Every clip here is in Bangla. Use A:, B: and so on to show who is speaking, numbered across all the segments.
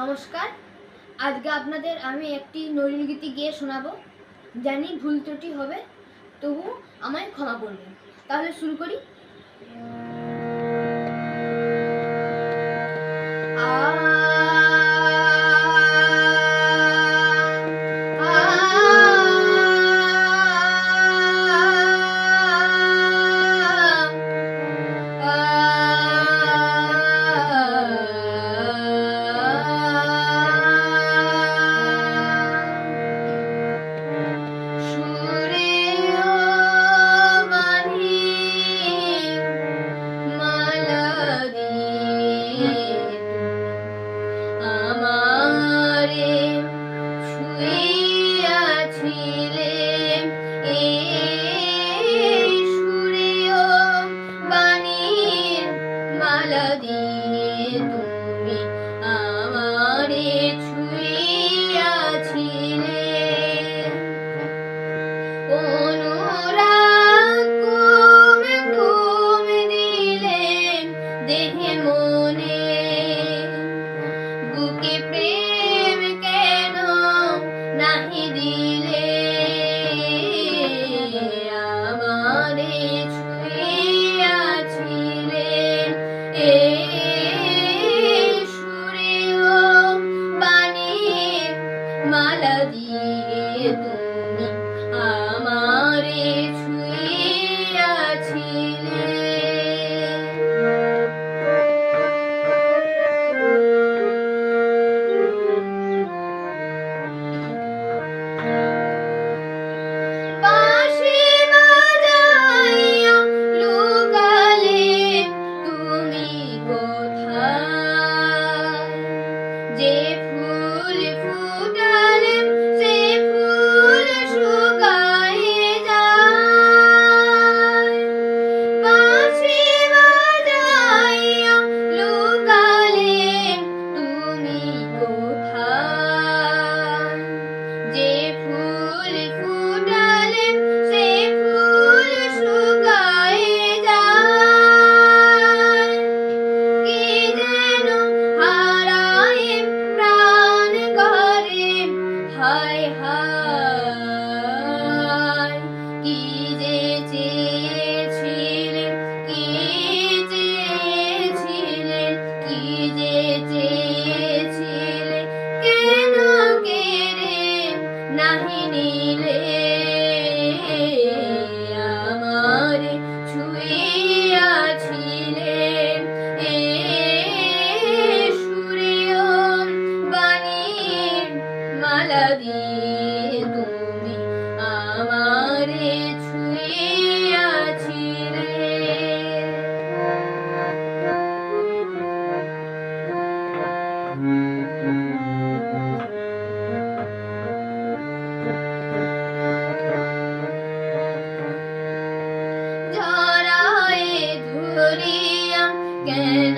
A: নমস্কার। আজকে আপনাদের আমি একটি নজরুলগীতি গিয়ে শোনাবো। জানি ভুল ত্রুটি হবে, তবু আমায় ক্ষমা করবেন। তাহলে শুরু করি। Yeah.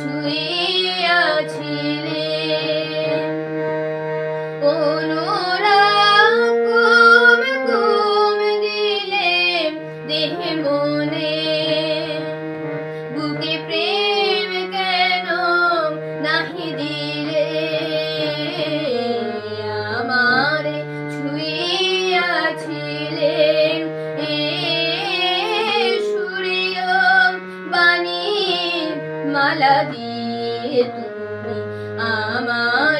A: ছুঁয়াছিলে অনুরাগ কম কম দিলে দেহ মন ঢালা দিয়ে তুমি আমার